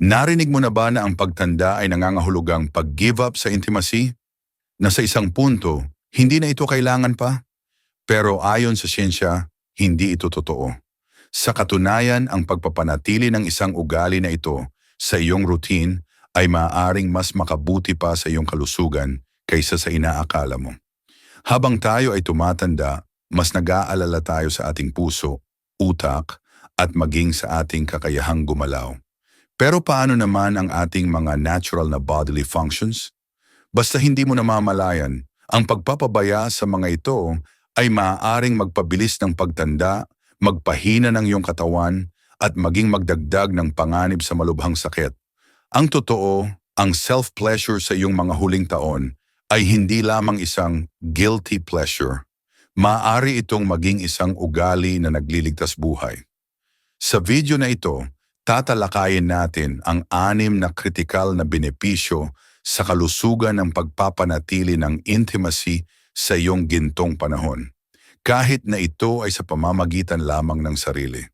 Narinig mo na ba na ang pagtanda ay nangangahulugang pag-give up sa intimacy? Na sa isang punto, hindi na ito kailangan pa? Pero ayon sa siyensya, hindi ito totoo. Sa katunayan, ang pagpapanatili ng isang ugali na ito sa iyong routine ay maaaring mas makabuti pa sa iyong kalusugan kaysa sa inaakala mo. Habang tayo ay tumatanda, mas nag-aalala tayo sa ating puso, utak, at maging sa ating kakayahang gumalaw. Pero paano naman ang ating mga natural na bodily functions? Basta hindi mo namamalayan, ang pagpapabaya sa mga ito ay maaaring magpabilis ng pagtanda, magpahina ng iyong katawan, at maging magdagdag ng panganib sa malubhang sakit. Ang totoo, ang self-pleasure sa iyong mga huling taon ay hindi lamang isang guilty pleasure. Maaari itong maging isang ugali na nagliligtas buhay. Sa video na ito, tatalakayin natin ang anim na kritikal na benepisyo sa kalusugan ng pagpapanatili ng intimacy sa iyong gintong panahon, kahit na ito ay sa pamamagitan lamang ng sarili.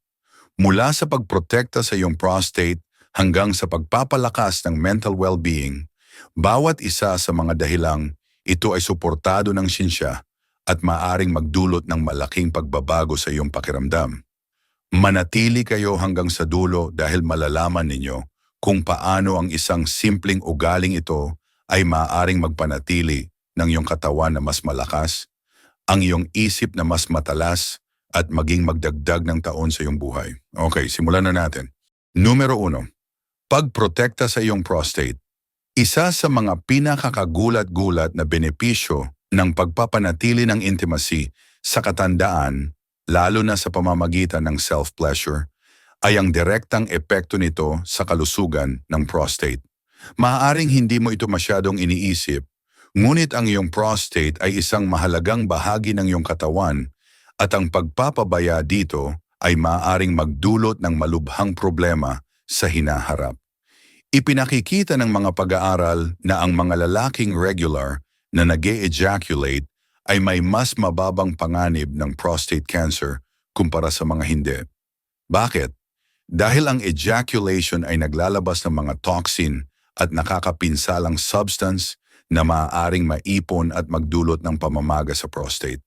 Mula sa pagprotekta sa iyong prostate hanggang sa pagpapalakas ng mental well-being, bawat isa sa mga dahilang ito ay suportado ng sinsya at maaring magdulot ng malaking pagbabago sa iyong pakiramdam. Manatili kayo hanggang sa dulo dahil malalaman ninyo kung paano ang isang simpleng ugaling ito ay maaaring magpanatili ng iyong katawan na mas malakas, ang iyong isip na mas matalas, at maging magdagdag ng taon sa iyong buhay. Okay, simulan na natin. Numero uno, pagprotekta sa iyong prostate. Isa sa mga pinakakagulat-gulat na benepisyo ng pagpapanatili ng intimacy sa katandaan lalo na sa pamamagitan ng self-pleasure, ay ang direktang epekto nito sa kalusugan ng prostate. Maaaring hindi mo ito masyadong iniisip, ngunit ang iyong prostate ay isang mahalagang bahagi ng iyong katawan at ang pagpapabaya dito ay maaaring magdulot ng malubhang problema sa hinaharap. Ipinakikita ng mga pag-aaral na ang mga lalaking regular na nag ejaculate ay may mas mababang panganib ng prostate cancer kumpara sa mga hindi. Bakit? Dahil ang ejaculation ay naglalabas ng mga toxin at nakakapinsalang substance na maaaring maipon at magdulot ng pamamaga sa prostate.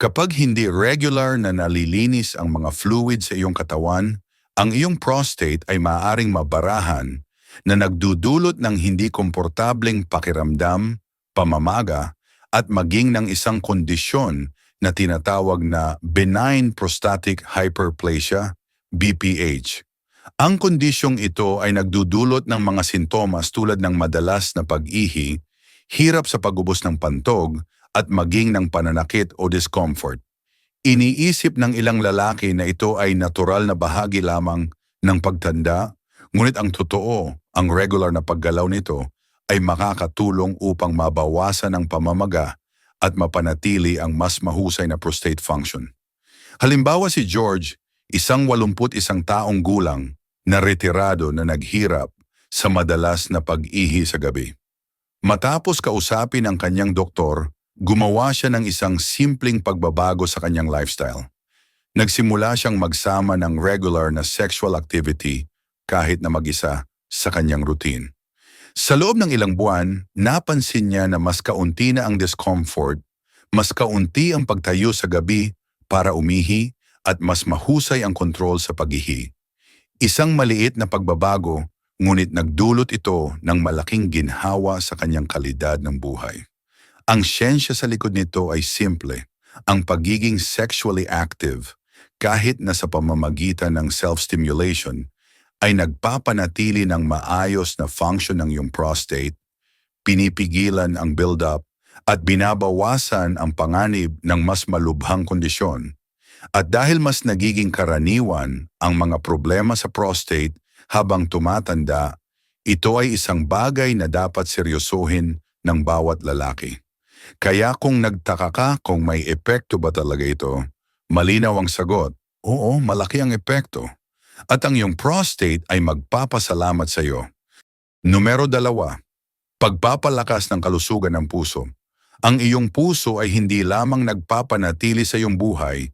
Kapag hindi regular na nalilinis ang mga fluid sa iyong katawan, ang iyong prostate ay maaaring mabarahan na nagdudulot ng hindi komportableng pakiramdam, pamamaga at maging ng isang kondisyon na tinatawag na benign prostatic hyperplasia, BPH. Ang kondisyong ito ay nagdudulot ng mga sintomas tulad ng madalas na pag-ihi, hirap sa pagubos ng pantog, at maging ng pananakit o discomfort. Iniisip ng ilang lalaki na ito ay natural na bahagi lamang ng pagtanda, ngunit ang totoo, ang regular na paggalaw nito ay makakatulong upang mabawasan ang pamamaga at mapanatili ang mas mahusay na prostate function. Halimbawa si George, isang 81 taong gulang na retirado na naghirap sa madalas na pag-ihi sa gabi. Matapos kausapin ang kanyang doktor, gumawa siya ng isang simpleng pagbabago sa kanyang lifestyle. Nagsimula siyang magsama ng regular na sexual activity kahit na mag-isa sa kanyang routine. Sa loob ng ilang buwan, napansin niya na mas kaunti na ang discomfort, mas kaunti ang pagtayo sa gabi para umihi at mas mahusay ang kontrol sa paghihi. Isang maliit na pagbabago, ngunit nagdulot ito ng malaking ginhawa sa kanyang kalidad ng buhay. Ang siyensya sa likod nito ay simple, ang pagiging sexually active kahit na sa pamamagitan ng self-stimulation ay nagpapanatili ng maayos na function ng iyong prostate, pinipigilan ang build-up, at binabawasan ang panganib ng mas malubhang kondisyon. At dahil mas nagiging karaniwan ang mga problema sa prostate habang tumatanda, ito ay isang bagay na dapat seryosohin ng bawat lalaki. Kaya kung nagtaka ka kung may epekto ba talaga ito, malinaw ang sagot, oo, malaki ang epekto at ang iyong prostate ay magpapasalamat sa iyo. Numero dalawa, pagpapalakas ng kalusugan ng puso. Ang iyong puso ay hindi lamang nagpapanatili sa iyong buhay,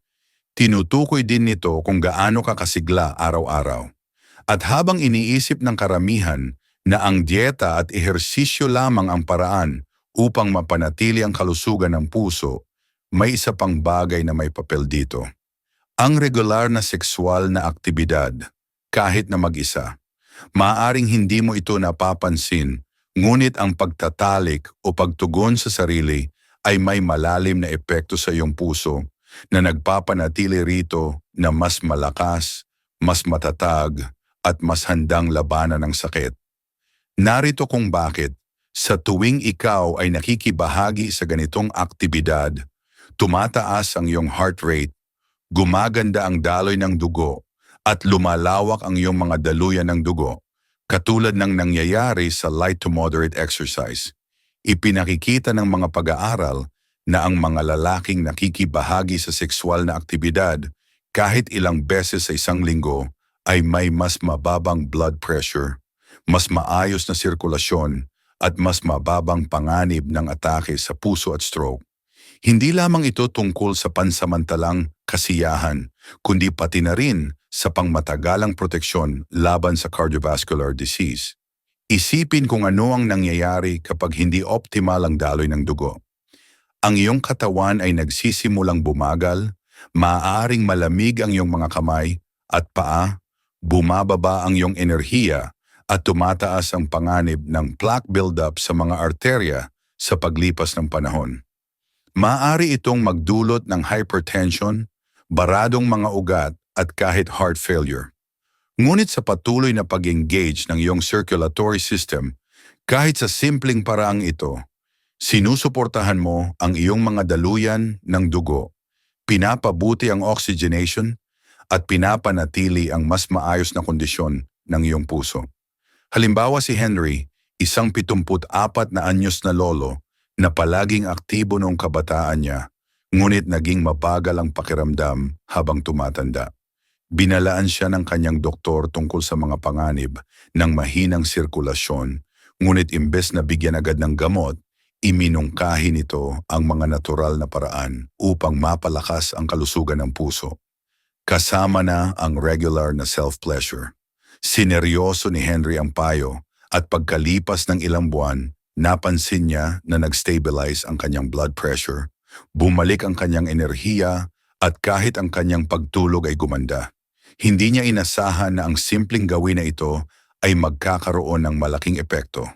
tinutukoy din nito kung gaano ka kasigla araw-araw. At habang iniisip ng karamihan na ang dieta at ehersisyo lamang ang paraan upang mapanatili ang kalusugan ng puso, may isa pang bagay na may papel dito. Ang regular na sexual na aktibidad, kahit na mag-isa, maaring hindi mo ito napapansin, ngunit ang pagtatalik o pagtugon sa sarili ay may malalim na epekto sa iyong puso na nagpapanatili rito na mas malakas, mas matatag, at mas handang labanan ng sakit. Narito kung bakit, sa tuwing ikaw ay nakikibahagi sa ganitong aktibidad, tumataas ang iyong heart rate, gumaganda ang daloy ng dugo, at lumalawak ang iyong mga daluyan ng dugo, katulad ng nangyayari sa light to moderate exercise. Ipinakikita ng mga pag-aaral na ang mga lalaking nakikibahagi sa sexual na aktibidad kahit ilang beses sa isang linggo ay may mas mababang blood pressure, mas maayos na sirkulasyon at mas mababang panganib ng atake sa puso at stroke. Hindi lamang ito tungkol sa pansamantalang kasiyahan, kundi pati na rin sa pangmatagalang proteksyon laban sa cardiovascular disease. Isipin kung ano ang nangyayari kapag hindi optimal ang daloy ng dugo. Ang iyong katawan ay nagsisimulang bumagal, maaaring malamig ang iyong mga kamay at paa bumababa ang iyong enerhiya at tumataas ang panganib ng plaque buildup sa mga arterya sa paglipas ng panahon. Maaari itong magdulot ng hypertension, baradong mga ugat at kahit heart failure. Ngunit sa patuloy na pag-engage ng iyong circulatory system, kahit sa simpleng paraang ito, sinusuportahan mo ang iyong mga daluyan ng dugo, pinapabuti ang oxygenation at pinapanatili ang mas maayos na kondisyon ng iyong puso. Halimbawa si Henry, isang 74 na anyos na lolo na palaging aktibo noong kabataan niya, ngunit naging mabagal ang pakiramdam habang tumatanda. Binalaan siya ng kanyang doktor tungkol sa mga panganib ng mahinang sirkulasyon, ngunit imbes na bigyan agad ng gamot, iminungkahi nito ang mga natural na paraan upang mapalakas ang kalusugan ng puso. Kasama na ang regular na self-pleasure. Sineryoso ni Henry ang payo at pagkalipas ng ilang buwan, napansin niya na nag-stabilize ang kanyang blood pressure, bumalik ang kanyang enerhiya at kahit ang kanyang pagtulog ay gumanda. Hindi niya inasahan na ang simpleng gawin na ito ay magkakaroon ng malaking epekto.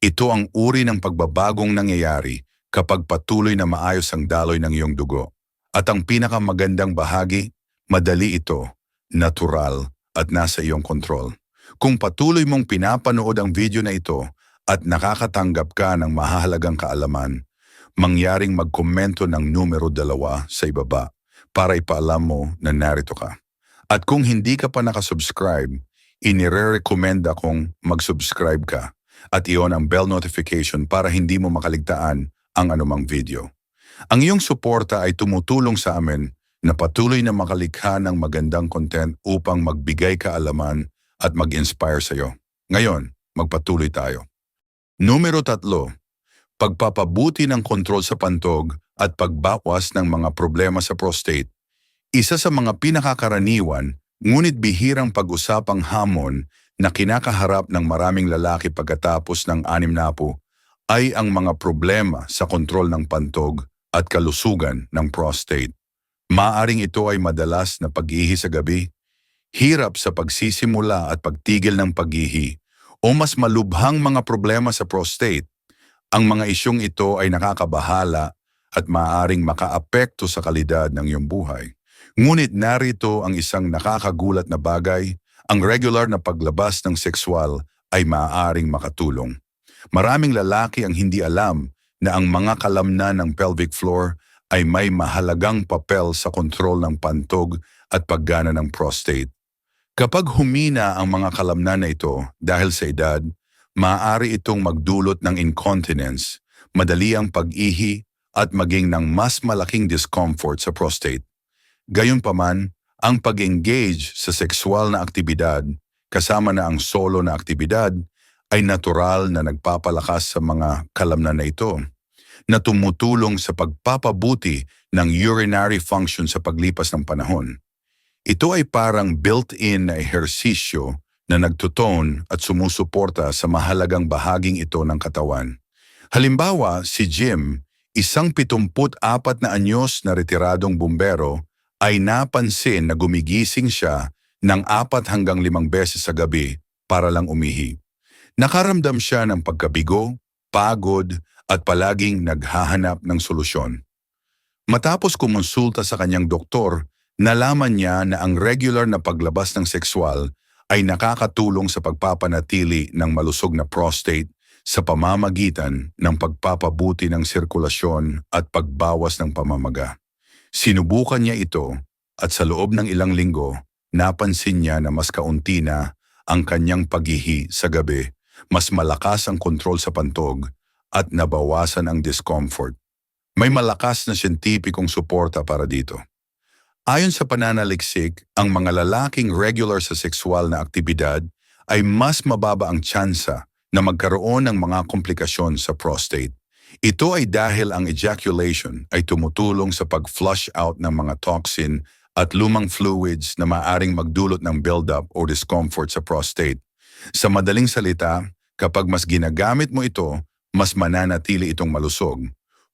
Ito ang uri ng pagbabagong nangyayari kapag patuloy na maayos ang daloy ng iyong dugo. At ang pinakamagandang bahagi, Madali ito, natural at nasa iyong kontrol. Kung patuloy mong pinapanood ang video na ito at nakakatanggap ka ng mahalagang kaalaman, mangyaring magkomento ng numero dalawa sa ibaba para ipaalam mo na narito ka. At kung hindi ka pa nakasubscribe, inire-recommend akong mag-subscribe ka at iyon ang bell notification para hindi mo makaligtaan ang anumang video. Ang iyong suporta ay tumutulong sa amin na patuloy na makalikha ng magandang content upang magbigay kaalaman at mag-inspire sa iyo. Ngayon, magpatuloy tayo. Numero tatlo, pagpapabuti ng kontrol sa pantog at pagbawas ng mga problema sa prostate. Isa sa mga pinakakaraniwan, ngunit bihirang pag-usapang hamon na kinakaharap ng maraming lalaki pagkatapos ng anim na po ay ang mga problema sa kontrol ng pantog at kalusugan ng prostate. Maaring ito ay madalas na pag-ihi sa gabi, hirap sa pagsisimula at pagtigil ng pag-ihi, o mas malubhang mga problema sa prostate. Ang mga isyong ito ay nakakabahala at maaaring makaapekto sa kalidad ng iyong buhay. Ngunit narito ang isang nakakagulat na bagay, ang regular na paglabas ng sexual ay maaaring makatulong. Maraming lalaki ang hindi alam na ang mga kalamnan ng pelvic floor ay may mahalagang papel sa kontrol ng pantog at paggana ng prostate. Kapag humina ang mga kalamnan na ito dahil sa edad, maaari itong magdulot ng incontinence, madali ang pag-ihi at maging ng mas malaking discomfort sa prostate. Gayunpaman, ang pag-engage sa sexual na aktibidad kasama na ang solo na aktibidad ay natural na nagpapalakas sa mga kalamnan na ito na tumutulong sa pagpapabuti ng urinary function sa paglipas ng panahon. Ito ay parang built-in na ehersisyo na nagtutone at sumusuporta sa mahalagang bahaging ito ng katawan. Halimbawa, si Jim, isang 74 na anyos na retiradong bumbero, ay napansin na gumigising siya ng apat hanggang limang beses sa gabi para lang umihi. Nakaramdam siya ng pagkabigo, pagod at palaging naghahanap ng solusyon. Matapos kumonsulta sa kanyang doktor, nalaman niya na ang regular na paglabas ng sexual ay nakakatulong sa pagpapanatili ng malusog na prostate sa pamamagitan ng pagpapabuti ng sirkulasyon at pagbawas ng pamamaga. Sinubukan niya ito at sa loob ng ilang linggo, napansin niya na mas kaunti na ang kanyang paghihi sa gabi, mas malakas ang kontrol sa pantog at nabawasan ang discomfort. May malakas na siyentipikong suporta para dito. Ayon sa pananaliksik, ang mga lalaking regular sa sexual na aktibidad ay mas mababa ang tsansa na magkaroon ng mga komplikasyon sa prostate. Ito ay dahil ang ejaculation ay tumutulong sa pag-flush out ng mga toxin at lumang fluids na maaring magdulot ng buildup o discomfort sa prostate. Sa madaling salita, kapag mas ginagamit mo ito, mas mananatili itong malusog.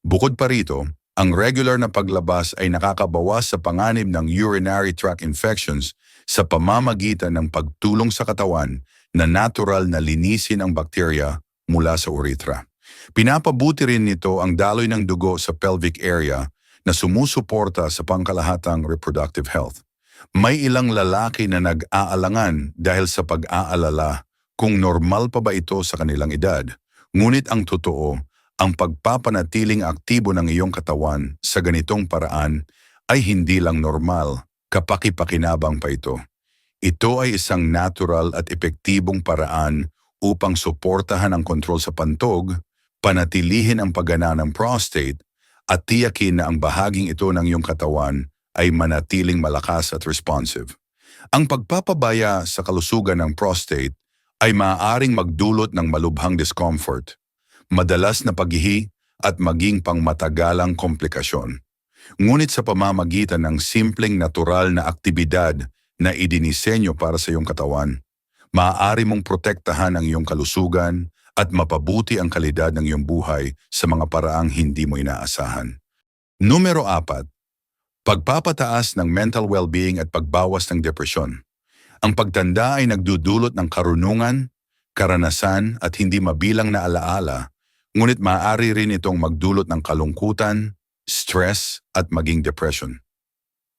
Bukod pa rito, ang regular na paglabas ay nakakabawas sa panganib ng urinary tract infections sa pamamagitan ng pagtulong sa katawan na natural na linisin ang bakterya mula sa urethra. Pinapabuti rin nito ang daloy ng dugo sa pelvic area na sumusuporta sa pangkalahatang reproductive health. May ilang lalaki na nag-aalangan dahil sa pag-aalala kung normal pa ba ito sa kanilang edad. Ngunit ang totoo, ang pagpapanatiling aktibo ng iyong katawan sa ganitong paraan ay hindi lang normal, kapaki-pakinabang pa ito. Ito ay isang natural at epektibong paraan upang suportahan ang kontrol sa pantog, panatilihin ang paggana ng prostate, at tiyakin na ang bahaging ito ng iyong katawan ay manatiling malakas at responsive. Ang pagpapabaya sa kalusugan ng prostate ay maaaring magdulot ng malubhang discomfort, madalas na paghihi at maging pangmatagalang komplikasyon. Ngunit sa pamamagitan ng simpleng natural na aktibidad na idinisenyo para sa iyong katawan. Maaari mong protektahan ang iyong kalusugan at mapabuti ang kalidad ng iyong buhay sa mga paraang hindi mo inaasahan. Numero 4. Pagpapataas ng mental well-being at pagbawas ng depresyon. Ang pagtanda ay nagdudulot ng karunungan, karanasan at hindi mabilang na alaala, ngunit maaari rin itong magdulot ng kalungkutan, stress at maging depression.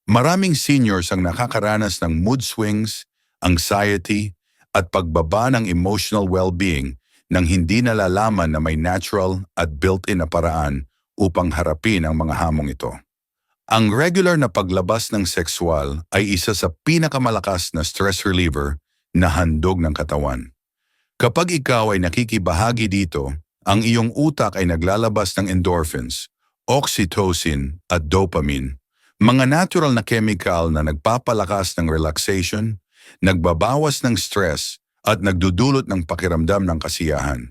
Maraming seniors ang nakakaranas ng mood swings, anxiety, at pagbaba ng emotional well-being nang hindi nalalaman na may natural at built-in na paraan upang harapin ang mga hamong ito. Ang regular na paglabas ng sexual ay isa sa pinakamalakas na stress reliever na handog ng katawan. Kapag ikaw ay nakikibahagi dito, ang iyong utak ay naglalabas ng endorphins, oxytocin at dopamine mga natural na chemical na nagpapalakas ng relaxation, nagbabawas ng stress at nagdudulot ng pakiramdam ng kasiyahan.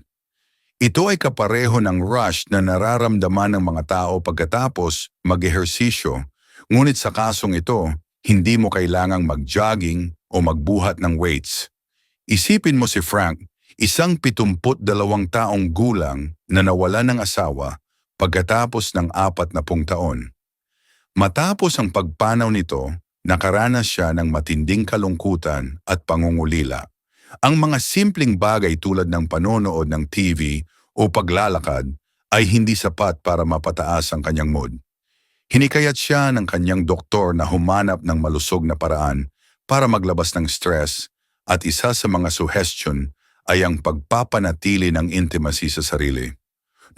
Ito ay kapareho ng rush na nararamdaman ng mga tao pagkatapos mag-ehersisyo, ngunit sa kasong ito, hindi mo kailangang mag-jogging o magbuhat ng weights. Isipin mo si Frank, isang 72 taong gulang na nawala ng asawa pagkatapos ng apat na pung taon. Matapos ang pagpanaw nito, nakaranas siya ng matinding kalungkutan at pangungulila. Ang mga simpleng bagay tulad ng panonood ng TV o paglalakad ay hindi sapat para mapataas ang kanyang mood. Hinikayat siya ng kanyang doktor na humanap ng malusog na paraan para maglabas ng stress at isa sa mga suggestion ay ang pagpapanatili ng intimacy sa sarili.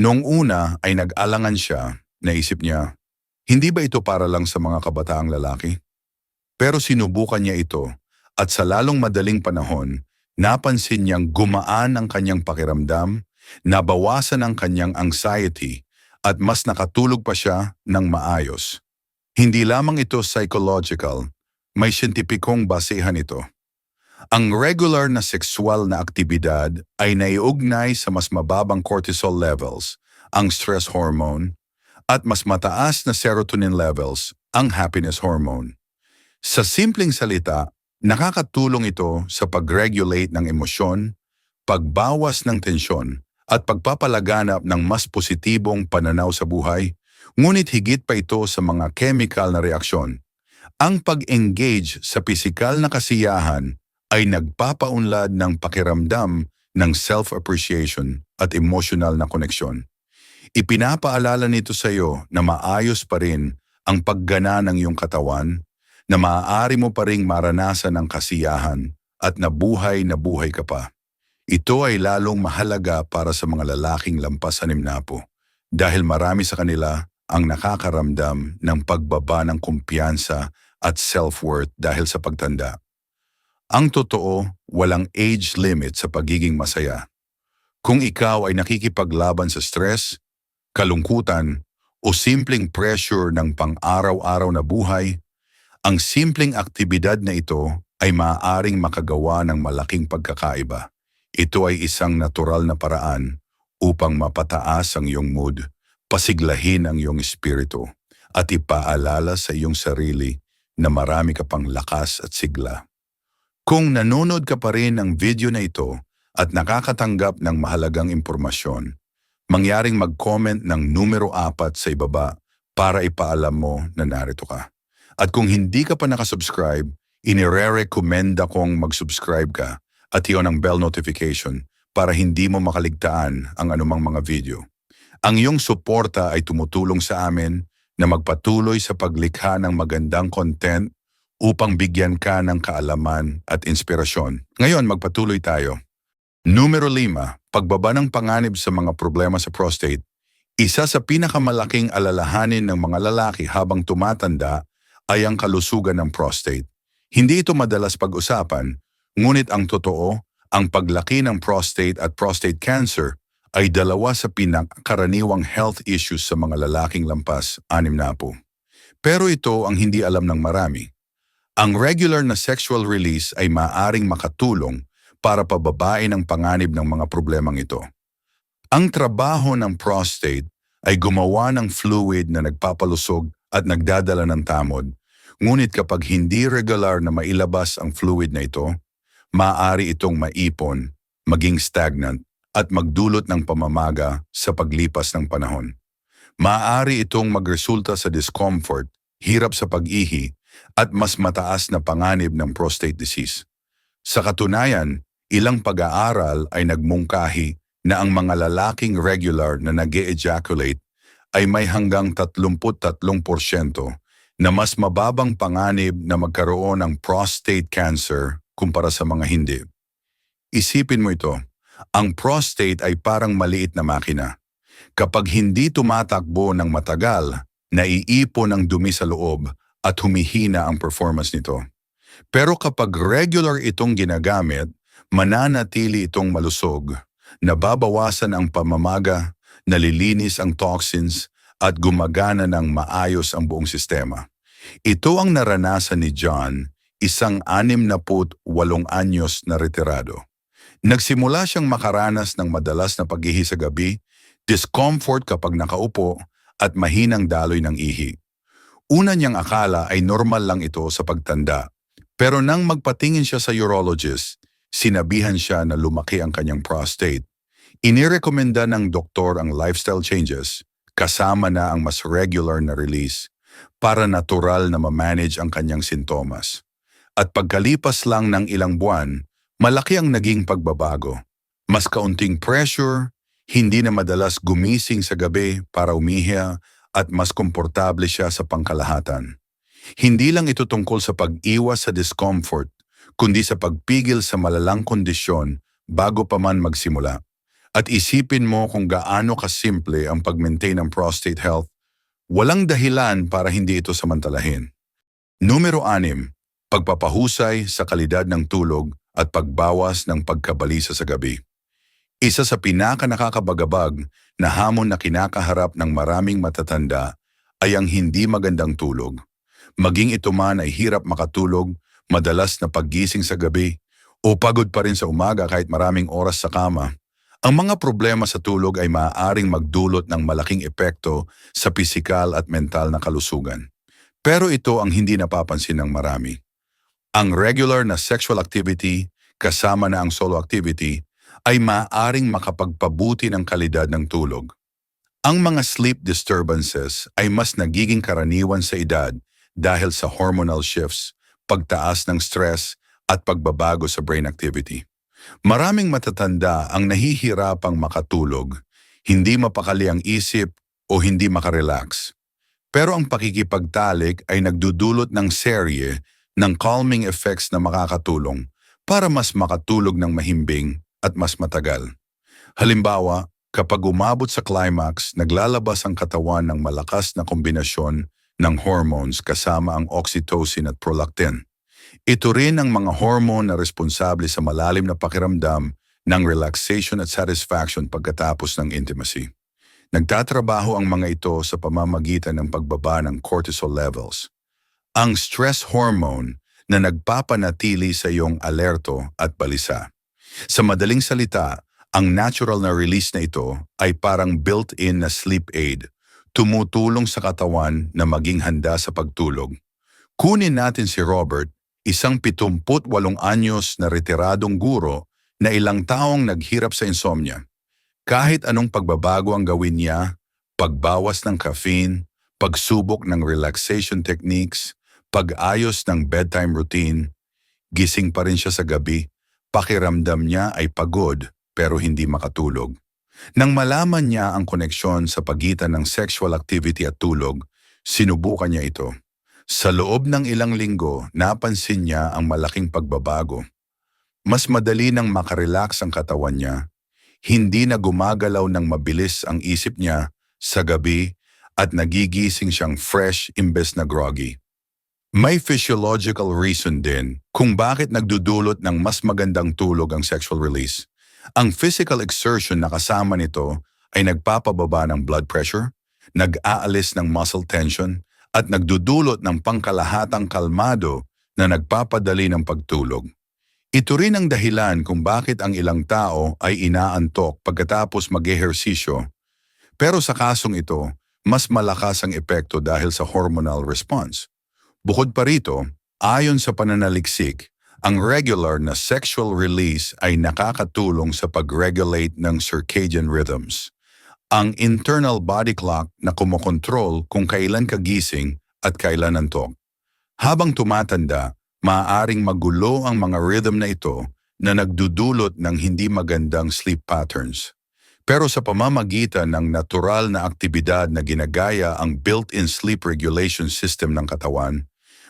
Noong una ay nag-alangan siya, naisip niya, hindi ba ito para lang sa mga kabataang lalaki? Pero sinubukan niya ito at sa lalong madaling panahon, napansin niyang gumaan ang kanyang pakiramdam, nabawasan ang kanyang anxiety at mas nakatulog pa siya ng maayos. Hindi lamang ito psychological, may siyentipikong basehan ito. Ang regular na sexual na aktibidad ay naiugnay sa mas mababang cortisol levels, ang stress hormone, at mas mataas na serotonin levels, ang happiness hormone. Sa simpleng salita, Nakakatulong ito sa pag-regulate ng emosyon, pagbawas ng tensyon, at pagpapalaganap ng mas positibong pananaw sa buhay, ngunit higit pa ito sa mga chemical na reaksyon. Ang pag-engage sa pisikal na kasiyahan ay nagpapaunlad ng pakiramdam ng self-appreciation at emotional na koneksyon. Ipinapaalala nito sa iyo na maayos pa rin ang paggana ng iyong katawan, na maaari mo pa ring maranasan ang kasiyahan at nabuhay na buhay ka pa. Ito ay lalong mahalaga para sa mga lalaking lampas anim na po dahil marami sa kanila ang nakakaramdam ng pagbaba ng kumpiyansa at self-worth dahil sa pagtanda. Ang totoo, walang age limit sa pagiging masaya. Kung ikaw ay nakikipaglaban sa stress, kalungkutan, o simpleng pressure ng pang-araw-araw na buhay, ang simpleng aktibidad na ito ay maaaring makagawa ng malaking pagkakaiba. Ito ay isang natural na paraan upang mapataas ang iyong mood, pasiglahin ang iyong espiritu, at ipaalala sa iyong sarili na marami ka pang lakas at sigla. Kung nanonood ka pa rin ng video na ito at nakakatanggap ng mahalagang impormasyon, mangyaring mag-comment ng numero 4 sa ibaba para ipaalam mo na narito ka. At kung hindi ka pa nakasubscribe, inire-recommenda kong mag-subscribe ka at iyon ang bell notification para hindi mo makaligtaan ang anumang mga video. Ang iyong suporta ay tumutulong sa amin na magpatuloy sa paglikha ng magandang content upang bigyan ka ng kaalaman at inspirasyon. Ngayon, magpatuloy tayo. Numero 5, pagbaba ng panganib sa mga problema sa prostate. Isa sa pinakamalaking alalahanin ng mga lalaki habang tumatanda ay ang kalusugan ng prostate. Hindi ito madalas pag-usapan, ngunit ang totoo, ang paglaki ng prostate at prostate cancer ay dalawa sa pinakakaraniwang health issues sa mga lalaking lampas, anim na po. Pero ito ang hindi alam ng marami. Ang regular na sexual release ay maaring makatulong para pababain ang panganib ng mga problemang ito. Ang trabaho ng prostate ay gumawa ng fluid na nagpapalusog at nagdadala ng tamod, ngunit kapag hindi regular na mailabas ang fluid na ito, maaari itong maipon, maging stagnant, at magdulot ng pamamaga sa paglipas ng panahon. Maaari itong magresulta sa discomfort, hirap sa pag-ihi, at mas mataas na panganib ng prostate disease. Sa katunayan, ilang pag-aaral ay nagmungkahi na ang mga lalaking regular na nag ejaculate ay may hanggang 33% na mas mababang panganib na magkaroon ng prostate cancer kumpara sa mga hindi. Isipin mo ito, ang prostate ay parang maliit na makina. Kapag hindi tumatakbo ng matagal, naiipon ang dumi sa loob at humihina ang performance nito. Pero kapag regular itong ginagamit, mananatili itong malusog, nababawasan ang pamamaga, nalilinis ang toxins, at gumagana ng maayos ang buong sistema. Ito ang naranasan ni John, isang anim na put walong anyos na retirado. Nagsimula siyang makaranas ng madalas na paghihi sa gabi, discomfort kapag nakaupo, at mahinang daloy ng ihi. Una niyang akala ay normal lang ito sa pagtanda. Pero nang magpatingin siya sa urologist, sinabihan siya na lumaki ang kanyang prostate. Inirekomenda ng doktor ang lifestyle changes, kasama na ang mas regular na release, para natural na ma-manage ang kanyang sintomas. At pagkalipas lang ng ilang buwan, malaki ang naging pagbabago. Mas kaunting pressure, hindi na madalas gumising sa gabi para umihiya at mas komportable siya sa pangkalahatan. Hindi lang ito tungkol sa pag-iwas sa discomfort, kundi sa pagpigil sa malalang kondisyon bago pa man magsimula. At isipin mo kung gaano kasimple ang pag-maintain ng prostate health, walang dahilan para hindi ito samantalahin. Numero 6, pagpapahusay sa kalidad ng tulog at pagbawas ng pagkabalisa sa gabi. Isa sa pinaka-nakakabagabag na hamon na kinakaharap ng maraming matatanda ay ang hindi magandang tulog. Maging ito man ay hirap makatulog, madalas na paggising sa gabi, o pagod pa rin sa umaga kahit maraming oras sa kama, ang mga problema sa tulog ay maaaring magdulot ng malaking epekto sa pisikal at mental na kalusugan. Pero ito ang hindi napapansin ng marami. Ang regular na sexual activity kasama na ang solo activity ay maaring makapagpabuti ng kalidad ng tulog. Ang mga sleep disturbances ay mas nagiging karaniwan sa edad dahil sa hormonal shifts, pagtaas ng stress at pagbabago sa brain activity. Maraming matatanda ang nahihirapang makatulog, hindi mapakali ang isip o hindi makarelax. Pero ang pakikipagtalik ay nagdudulot ng serye ng calming effects na makakatulong para mas makatulog ng mahimbing at mas matagal. Halimbawa, kapag umabot sa climax, naglalabas ang katawan ng malakas na kombinasyon ng hormones kasama ang oxytocin at prolactin. Ito rin ang mga hormone na responsable sa malalim na pakiramdam ng relaxation at satisfaction pagkatapos ng intimacy. Nagtatrabaho ang mga ito sa pamamagitan ng pagbaba ng cortisol levels. Ang stress hormone na nagpapanatili sa iyong alerto at balisa. Sa madaling salita, ang natural na release na ito ay parang built-in na sleep aid, tumutulong sa katawan na maging handa sa pagtulog. Kunin natin si Robert, isang 78 anyos na retiradong guro na ilang taong naghirap sa insomnia. Kahit anong pagbabago ang gawin niya, pagbawas ng caffeine, pagsubok ng relaxation techniques, pag-ayos ng bedtime routine, gising pa rin siya sa gabi, pakiramdam niya ay pagod pero hindi makatulog. Nang malaman niya ang koneksyon sa pagitan ng sexual activity at tulog, sinubukan niya ito. Sa loob ng ilang linggo, napansin niya ang malaking pagbabago. Mas madali nang makarelax ang katawan niya hindi na gumagalaw ng mabilis ang isip niya sa gabi at nagigising siyang fresh imbes na groggy. May physiological reason din kung bakit nagdudulot ng mas magandang tulog ang sexual release. Ang physical exertion na kasama nito ay nagpapababa ng blood pressure, nag-aalis ng muscle tension, at nagdudulot ng pangkalahatang kalmado na nagpapadali ng pagtulog. Ito rin ang dahilan kung bakit ang ilang tao ay inaantok pagkatapos mag-ehersisyo. Pero sa kasong ito, mas malakas ang epekto dahil sa hormonal response. Bukod pa rito, ayon sa pananaliksik, ang regular na sexual release ay nakakatulong sa pag-regulate ng circadian rhythms. Ang internal body clock na kumokontrol kung kailan kagising at kailan antok. Habang tumatanda, maaaring magulo ang mga rhythm na ito na nagdudulot ng hindi magandang sleep patterns. Pero sa pamamagitan ng natural na aktibidad na ginagaya ang built-in sleep regulation system ng katawan,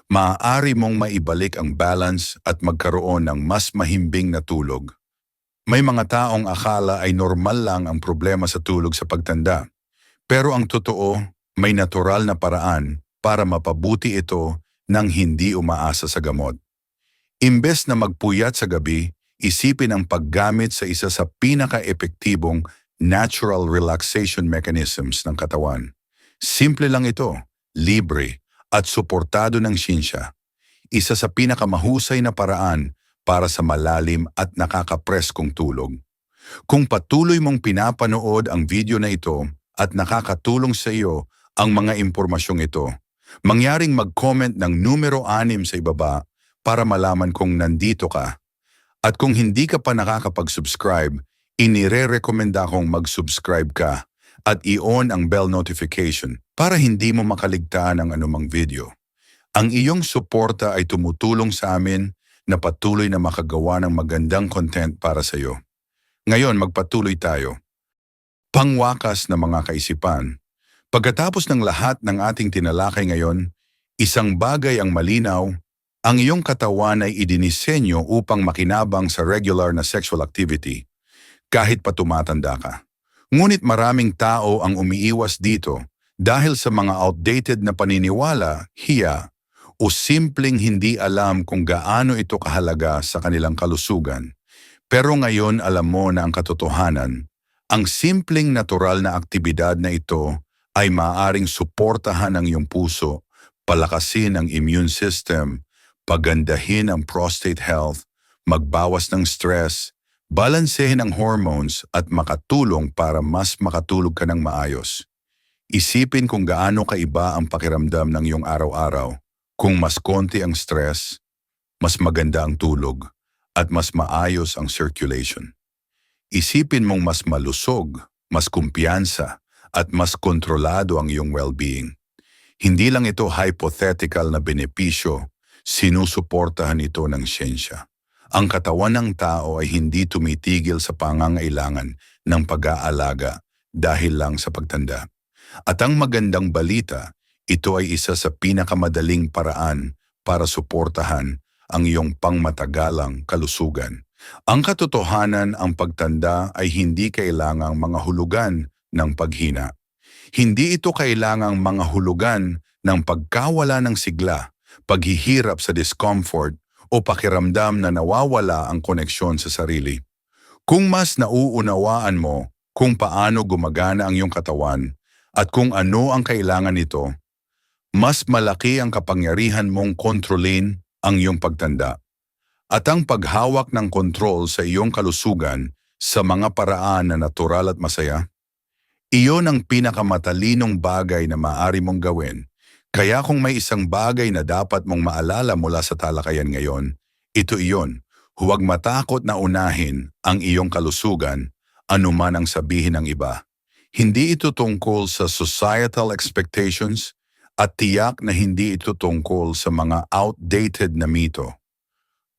maaari mong maibalik ang balance at magkaroon ng mas mahimbing na tulog. May mga taong akala ay normal lang ang problema sa tulog sa pagtanda. Pero ang totoo, may natural na paraan para mapabuti ito nang hindi umaasa sa gamot. Imbes na magpuyat sa gabi, isipin ang paggamit sa isa sa pinaka-epektibong natural relaxation mechanisms ng katawan. Simple lang ito, libre, at suportado ng sinsya. Isa sa pinakamahusay na paraan para sa malalim at nakakapreskong tulog. Kung patuloy mong pinapanood ang video na ito at nakakatulong sa iyo ang mga impormasyong ito, Mangyaring mag-comment ng numero 6 sa ibaba para malaman kung nandito ka. At kung hindi ka pa nakakapag-subscribe, inire-recommenda kong mag-subscribe ka at i-on ang bell notification para hindi mo makaligtaan ang anumang video. Ang iyong suporta ay tumutulong sa amin na patuloy na makagawa ng magandang content para sa iyo. Ngayon, magpatuloy tayo. Pangwakas na mga kaisipan, Pagkatapos ng lahat ng ating tinalakay ngayon, isang bagay ang malinaw, ang iyong katawan ay idinisenyo upang makinabang sa regular na sexual activity, kahit pa tumatanda ka. Ngunit maraming tao ang umiiwas dito dahil sa mga outdated na paniniwala, hiya, o simpleng hindi alam kung gaano ito kahalaga sa kanilang kalusugan. Pero ngayon alam mo na ang katotohanan, ang simpleng natural na aktibidad na ito ay maaaring suportahan ang iyong puso, palakasin ang immune system, pagandahin ang prostate health, magbawas ng stress, balansehin ang hormones at makatulong para mas makatulog ka ng maayos. Isipin kung gaano kaiba ang pakiramdam ng iyong araw-araw. Kung mas konti ang stress, mas maganda ang tulog, at mas maayos ang circulation. Isipin mong mas malusog, mas kumpiyansa, at mas kontrolado ang iyong well-being. Hindi lang ito hypothetical na benepisyo, sinusuportahan ito ng siyensya. Ang katawan ng tao ay hindi tumitigil sa pangangailangan ng pag-aalaga dahil lang sa pagtanda. At ang magandang balita, ito ay isa sa pinakamadaling paraan para suportahan ang iyong pangmatagalang kalusugan. Ang katotohanan ang pagtanda ay hindi kailangang mga hulugan ng paghina. Hindi ito kailangang mga hulugan ng pagkawala ng sigla, paghihirap sa discomfort o pakiramdam na nawawala ang koneksyon sa sarili. Kung mas nauunawaan mo kung paano gumagana ang iyong katawan at kung ano ang kailangan nito, mas malaki ang kapangyarihan mong kontrolin ang iyong pagtanda. At ang paghawak ng kontrol sa iyong kalusugan sa mga paraan na natural at masaya, iyon ang pinakamatalinong bagay na maaari mong gawin. Kaya kung may isang bagay na dapat mong maalala mula sa talakayan ngayon, ito iyon. Huwag matakot na unahin ang iyong kalusugan, anuman ang sabihin ng iba. Hindi ito tungkol sa societal expectations at tiyak na hindi ito tungkol sa mga outdated na mito.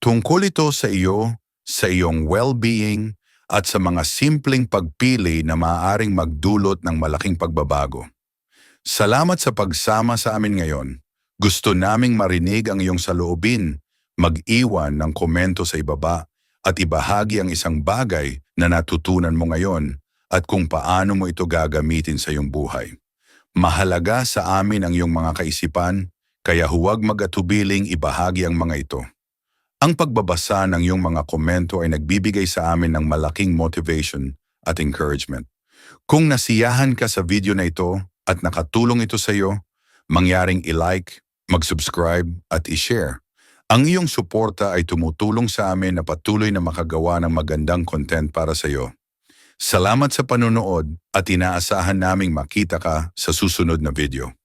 Tungkol ito sa iyo, sa iyong well-being at sa mga simpleng pagpili na maaaring magdulot ng malaking pagbabago. Salamat sa pagsama sa amin ngayon. Gusto naming marinig ang iyong saloobin, mag-iwan ng komento sa ibaba at ibahagi ang isang bagay na natutunan mo ngayon at kung paano mo ito gagamitin sa iyong buhay. Mahalaga sa amin ang iyong mga kaisipan, kaya huwag mag-atubiling ibahagi ang mga ito. Ang pagbabasa ng iyong mga komento ay nagbibigay sa amin ng malaking motivation at encouragement. Kung nasiyahan ka sa video na ito at nakatulong ito sa iyo, mangyaring i-like, mag-subscribe at i-share. Ang iyong suporta ay tumutulong sa amin na patuloy na makagawa ng magandang content para sa iyo. Salamat sa panunood at inaasahan naming makita ka sa susunod na video.